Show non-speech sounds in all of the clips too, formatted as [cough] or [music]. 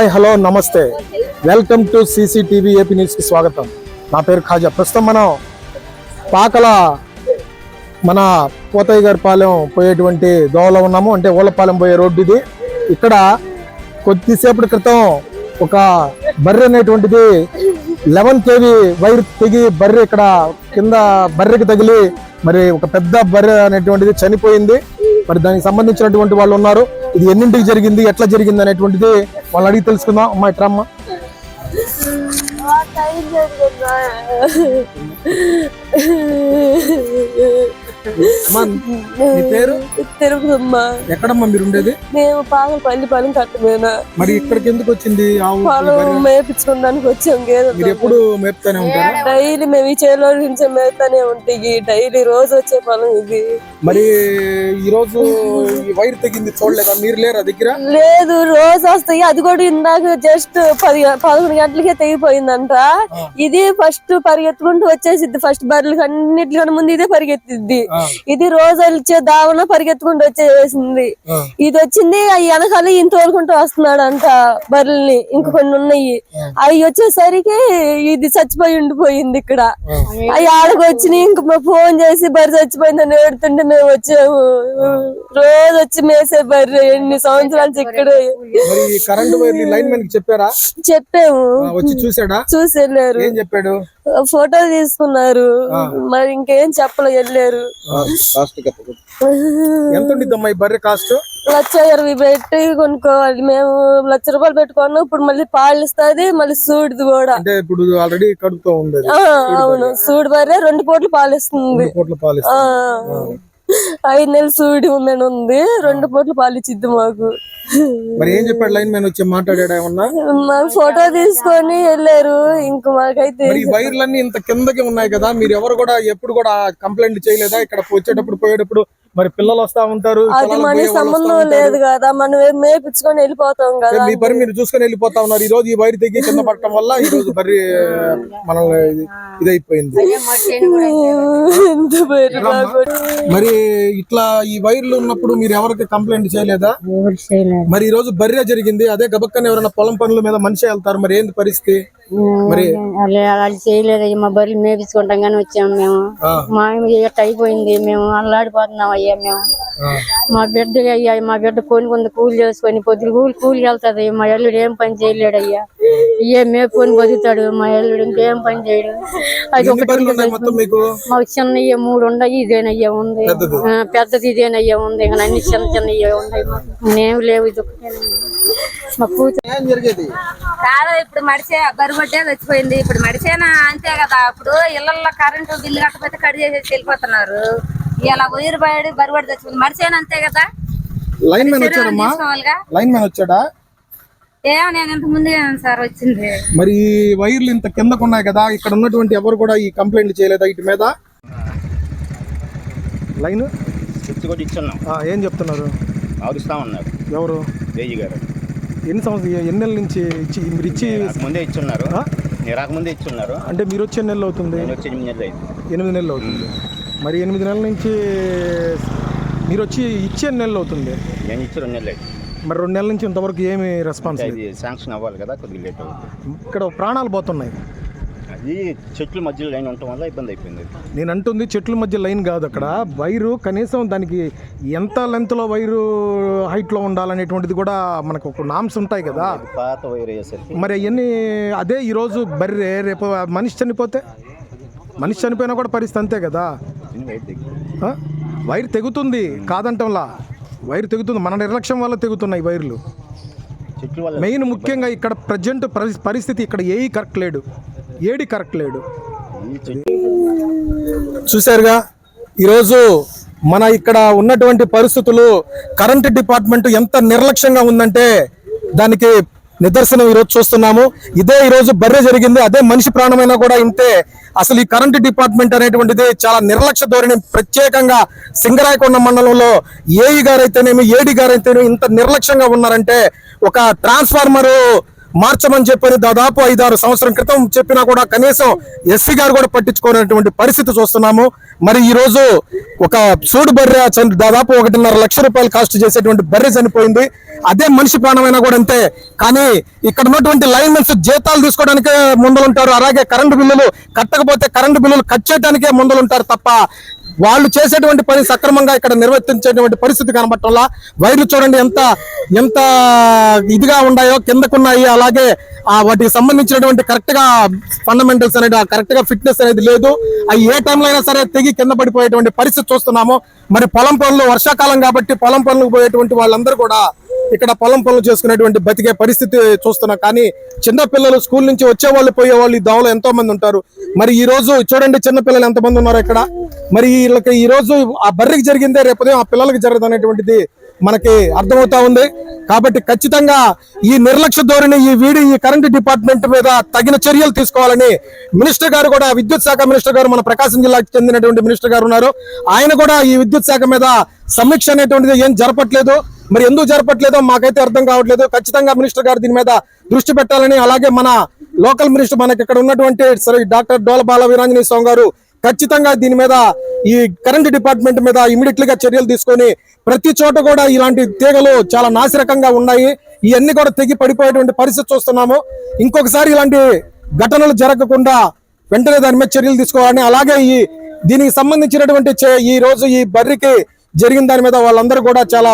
Hi hello నమస్తే. Welcome to CCTV AP న్యూస్కి స్వాగతం. నా పేరు ఖాజా. ప్రస్తుతం మనం పాకల మన పోతయ్య గారి పాలెం పోయేటువంటి దోవలో ఉన్నాము. అంటే ఓలపాలెం పోయే రోడ్డు ఇది. ఇక్కడ కొద్దిసేపటి క్రితం ఒక బర్రె అనేటువంటిది లెవెన్ కేవీ వైర్ తెగి బర్రె ఇక్కడ కింద బర్రెకి తగిలి మరి ఒక పెద్ద బర్రె అనేటువంటిది చనిపోయింది. మరి దానికి సంబంధించినటువంటి వాళ్ళు ఉన్నారు. ఇది ఎన్నింటికి జరిగింది? ఎట్లా జరిగింది అనేటువంటిది వాళ్ళని అడిగి తెలుసుకుందాం. అమ్మా ఇట్రా అమ్మా? పేరు? తిరుగుదమ్మా ఎక్కడమ్మా మీరు ఉండేది? మేము పాలు పల్లి పాలెం కట్టమేనా మరి ఇక్కడికి ఎందుకు వచ్చింది? పాలు మేపించుకోవడానికి వచ్చాం గేదె మీరు ఎప్పుడు మేపుతానే ఉంటారా? డైలీ మేము ఈ చేలో నుంచి మేపుతానే ఉంటాయి డైలీ రోజు వచ్చే పొలం ఇది. మరి ఈ రోజు ఈ వైర్ తెగింది చూడలేదా? మీరు లేరా దగ్గర? లేదు రోజు వస్తాయి. అది కూడా ఇందాక జస్ట్ పది పదకొండు గంటలకే తెగిపోయిందంట. ఇది ఫస్ట్ పరిగెత్తుకుంటూ వచ్చేసిద్ది. ఫస్ట్ బర్రెలకి అన్నిటికన్నా ముందు ఇదే పరిగెత్తిద్ది. ఆ, ఇది రోజు వచ్చే దావన పరిగెత్తుకుంటూ వచ్చేసింది. ఆ. ఇది వచ్చింది అవి వెనకాల ఇంత తోలుకుంటూ వస్తున్నాడు అంట బర్రెల్ని. ఇంక కొన్ని ఉన్నాయి. అవి వచ్చేసరికి ఇది చచ్చిపోయి ఉండిపోయింది ఇక్కడ. అవి ఆడకు వచ్చి ఇంక ఫోన్ చేసి బర్రె చచ్చిపోయిందని ఏడుతుంటే మేము వచ్చాము. రోజు వచ్చి మేసే బర్రె ఎన్ని సంవత్సరాలు ఇక్కడ మరి ఈ కరెంట్ వైర్ లైన్ మ్యాన్కి చెప్పారా? చెప్పాము. చూసాడా చూసి వెళ్ళారు. ఏం చెప్పాడు? ఫోటో తీసుకున్నారు. మరి ఇంకేం చెప్పలే వెళ్ళారు. ఎంత ఉండిద్దమ్మా ఈ బర్రె కాస్ట్? లక్ష ఇరవై పెట్టి కొనుక్కోవాలి. మేము లక్ష రూపాయలు పెట్టుకున్నాం. ఇప్పుడు మళ్ళీ పాలు ఇస్తుంది మళ్ళీ సూడిది కూడా. అంటే ఇప్పుడు ఆల్రెడీ కడుపుతో ఉంది అవును. సూడి బర్రె రెండు పూటలు పాలు ఇస్తుంది. ఐదు నెలలు సూడి ఉందని ఉంది. రెండు పూటలు పాలు ఇచ్చిద్ది మాకు. మరి ఏం చెప్పాడు లైన్ మ్యాన్ వచ్చి మాట్లాడాడు ఏమన్నా? మాకు ఫోటో తీసుకొని వెళ్ళారు. ఇంక మాకైతే మరి ఈ వైర్లన్నీ ఇంత కిందకి ఉన్నాయి కదా మీరు ఎవరు కూడా ఎప్పుడు కూడా కంప్లైంట్ చేయలేదా? ఇక్కడ వచ్చేటప్పుడు పోయేటప్పుడు మరి పిల్లలు వస్తా ఉంటారు అది మన సంబంధం. లేదు కదా మనం మేపించుకొని వెళ్ళిపోతాం కదా మీ పని మీరు చూసుకొని వెళ్ళిపోతా ఉన్నారు. ఈ రోజు ఈ వైర్ తెగి కింద పడటం వల్ల ఈ రోజు బర్రి మనం ఇదైపోయింది. [laughs] మరి ఇట్లా ఈ వైర్లు ఉన్నప్పుడు మీరు ఎవరికి కంప్లైంట్ చేయలేదా? మరి ఈ రోజు బర్రె జరిగింది అదే గబక్కన ఎవరైనా పొలం పనుల మీద మనిషి వెళ్తారు మరి ఏంది పరిస్థితి? మరి వాళ్ళు చేయలేదు అయ్యా మా బర్రెలు మేపించుకుంటాం కానీ వచ్చాము మేము. మా అయిపోయింది మేము అల్లాడిపోతున్నాం అయ్యా మేము. మా బిడ్డ అయ్యా మా బిడ్డ కొని కొంత కూలి చేసుకొని పొద్దులు కూలి కూలికి వెళ్తుంది. మా ఎల్లుడు ఏం పని చేయలేడు అయ్యా. ఇయ్యే మేపుకొని బతుకుతాడు. మా ఎల్లుడు ఇంకేం పని చేయడు. అది మొత్తం మీకు? చిన్నయ్య మూడు ఉన్నాయి. ఇదేనయ్యా ఉంది. పెద్దది. ఇదేనయ్యా ఉంది. ఇంకా అన్ని చిన్న చిన్నయ్య ఉన్నాయి. నేను లేవు ఇది. మా కూతురు ఏం జరిగేది? కాదు ఇప్పుడు మడిసే బరుగొడ్డే చచ్చిపోయింది ఇప్పుడు మడిసేనా? అంతే కదా. అప్పుడు ఇళ్ళలో కరెంటు బిల్లు కట్టకపోతే కట్ చేసేసి వెళ్ళిపోతున్నారు. ఇలా ఉయిరు బయడి బరుగొడ్డ చచ్చిపోయింది మడిసేనా అంతే కదా? లైన్ మ్యాన్ వచ్చాడమ్మా? లైన్ మ్యాన్ వచ్చాడా? ఏమో నేను ఇంత ముందే సార్ వచ్చింది. మరి ఈ వైర్లు ఇంత కిందకు ఉన్నాయి కదా ఇక్కడ ఉన్నటువంటి ఎవరు కూడా ఈ కంప్లైంట్ చేయలేదా ఇటు మీద? లైన్? కూడా ఇచ్చున్నాం. ఏం చెప్తున్నారు? మారుస్తా ఉన్నారు. ఎవరు? జేజీ గారు. ఎన్ని సంవత్సరాలు ఎన్ని నెలల నుంచి ఇచ్చి మీరు ఇచ్చి రాకముందే ఇచ్చున్నారు. రాకముందే ఇచ్చున్నారు. అంటే మీరు వచ్చి నెలలు అవుతుంది. వచ్చి ఎనిమిది నెలలు అయింది. ఎనిమిది నెలలు అవుతుంది. మరి ఎనిమిది నెలల నుంచి మీరు వచ్చి ఇచ్చే నెలలు అవుతుంది. నేను ఇచ్చి రెండు నెలలు. మరి రెండు నెలల నుంచి ఇంతవరకు ఏమి రెస్పాన్స్ శాంక్షన్ అవ్వాలి కదా కొద్దిగా లేట్ అవుతుంది. ఇక్కడ ప్రాణాలు పోతున్నాయి. అది చెట్ల మధ్యలో లైన్ ఉండటం వల్ల ఇబ్బంది అయిపోయింది. నేను అంటుంది చెట్ల మధ్య లైన్ కాదు అక్కడ. వైరు కనీసం దానికి ఎంత లెంత్లో వైరు హైట్లో ఉండాలనేటువంటిది కూడా మనకు ఒక నామ్స్ ఉంటాయి కదా. పాత వైర్ అయ్యేసరికి మరి అవన్నీ అదే ఈరోజు బర్రె రేపు మనిషి చనిపోతే? మనిషి చనిపోయినా కూడా పరిస్థితి అంతే కదా. వైర్ తెగుతుంది కాదంటంలా. వైర్ తెగుతుంది. మన నిర్లక్ష్యం వల్ల తెగుతున్నాయి వైర్లు. మెయిన్ ముఖ్యంగా ఇక్కడ ప్రజెంట్ పరిస్థితి ఇక్కడ ఏఈ కరెక్ట్ లేడు. ఏడి కరెక్ట్ లేడు. చూశారుగా? ఈరోజు మన ఇక్కడ ఉన్నటువంటి పరిస్థితులు కరెంట్ డిపార్ట్మెంట్ ఎంత నిర్లక్ష్యంగా ఉందంటే దానికి నిదర్శనం ఈరోజు చూస్తున్నాము. ఇదే ఈరోజు బర్రె జరిగింది. అదే మనిషి ప్రాణమైనా కూడా ఇంతే. అసలు ఈ కరెంట్ డిపార్ట్మెంట్ అనేటువంటిది చాలా నిర్లక్ష్య ధోరణి. ప్రత్యేకంగా సింగరాయకొండ మండలంలో ఏఈ గారైతేనేమి ఏడి గారైతేనేమి ఇంత నిర్లక్ష్యంగా ఉన్నారంటే ఒక ట్రాన్స్ఫార్మర్ మార్చమని చెప్పని దాదాపు ఐదారు సంవత్సరం క్రితం చెప్పినా కూడా కనీసం ఎస్సీ గారు కూడా పట్టించుకోనటువంటి పరిస్థితి చూస్తున్నాము. మరి ఈ రోజు ఒక సూడు బర్రె దాదాపు ఒకటిన్నర లక్ష రూపాయలు కాస్ట్ చేసేటువంటి బర్రె చనిపోయింది. అదే మనిషి ప్రాణమైనా కూడా అంతే. కానీ ఇక్కడ ఉన్నటువంటి లైన్మెన్స్ జీతాలు తీసుకోవడానికే ముందులుంటారు. అలాగే కరెంటు బిల్లులు కట్టకపోతే కరెంటు బిల్లులు కట్ చేయడానికే ముందలుంటారు తప్ప వాళ్ళు చేసేటువంటి పని సక్రమంగా ఇక్కడ నిర్వర్తించేటువంటి పరిస్థితి కనబట్టంలా వైర్లు చూడండి ఎంత ఎంత ఇదిగా ఉన్నాయో కిందకున్నాయి అలాగే ఆ వాటికి సంబంధించినటువంటి కరెక్ట్గా ఫండమెంటల్స్ అనేది కరెక్ట్గా ఫిట్నెస్ అనేది లేదు. అవి ఏ టైంలో అయినా సరే తెగి కింద పడిపోయేటువంటి పరిస్థితి చూస్తున్నాము. మరి పొలం పనులు వర్షాకాలం కాబట్టి పొలం పనులకు పోయేటువంటి వాళ్ళందరూ కూడా ఇక్కడ పొలం పనులు చేసుకునేటువంటి బతికే పరిస్థితి చూస్తున్నాం. కానీ చిన్న పిల్లలు స్కూల్ నుంచి వచ్చే వాళ్ళు ఈ దోవలో ఎంతో మంది ఉంటారు. మరి ఈ రోజు చూడండి చిన్న పిల్లలు ఎంతమంది ఉన్నారు ఇక్కడ. మరి వీళ్ళకి ఈ రోజు ఆ బర్రెకి జరిగిందే రేపు ఆ పిల్లలకి జరగదు అనేటువంటిది మనకి అర్థమవుతా ఉంది. కాబట్టి ఖచ్చితంగా ఈ నిర్లక్ష్య ధోరణి ఈ వీడి ఈ కరెంట్ డిపార్ట్మెంట్ మీద తగిన చర్యలు తీసుకోవాలని మినిస్టర్ గారు కూడా విద్యుత్ శాఖ మినిస్టర్ గారు మన ప్రకాశం జిల్లాకు చెందినటువంటి మినిస్టర్ గారు ఉన్నారు. ఆయన కూడా ఈ విద్యుత్ శాఖ మీద సమీక్ష అనేటువంటిది ఏం జరపట్లేదు. మరి ఎందుకు జరపట్లేదో మాకైతే అర్థం కావట్లేదు. ఖచ్చితంగా మినిస్టర్ గారు దీని మీద దృష్టి పెట్టాలని అలాగే మన లోకల్ మినిస్టర్ మనకి ఇక్కడ ఉన్నటువంటి సరే డాక్టర్ డోల బాల వీరాంజనేయ స్వామి గారు ఖచ్చితంగా దీని మీద ఈ కరెంట్ డిపార్ట్మెంట్ మీద ఇమీడియట్లీ గా చర్యలు తీసుకొని ప్రతి చోట కూడా ఇలాంటి తీగలు చాలా నాసిరకంగా ఉన్నాయి. ఇవన్నీ కూడా తెగి పడిపోయేటువంటి పరిస్థితి చూస్తున్నాము. ఇంకొకసారి ఇలాంటి ఘటనలు జరగకుండా వెంటనే దాని మీద చర్యలు తీసుకోవాలని అలాగే ఈ దీనికి సంబంధించినటువంటి ఈ రోజు ఈ బర్రికి జరిగిన దాని మీద వాళ్ళందరూ కూడా చాలా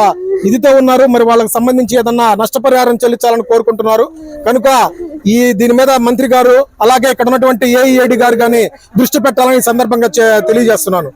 ఇదితో ఉన్నారు. మరి వాళ్ళకి సంబంధించి ఏదన్నా నష్టపరిహారం చెల్లించాలని కోరుకుంటున్నారు. కనుక ఈ దీని మీద మంత్రి గారు అలాగే ఇక్కడ ఉన్నటువంటి ఏఈఏడి గారు కానీ దృష్టి పెట్టాలని ఈ సందర్భంగా తెలియజేస్తున్నాను.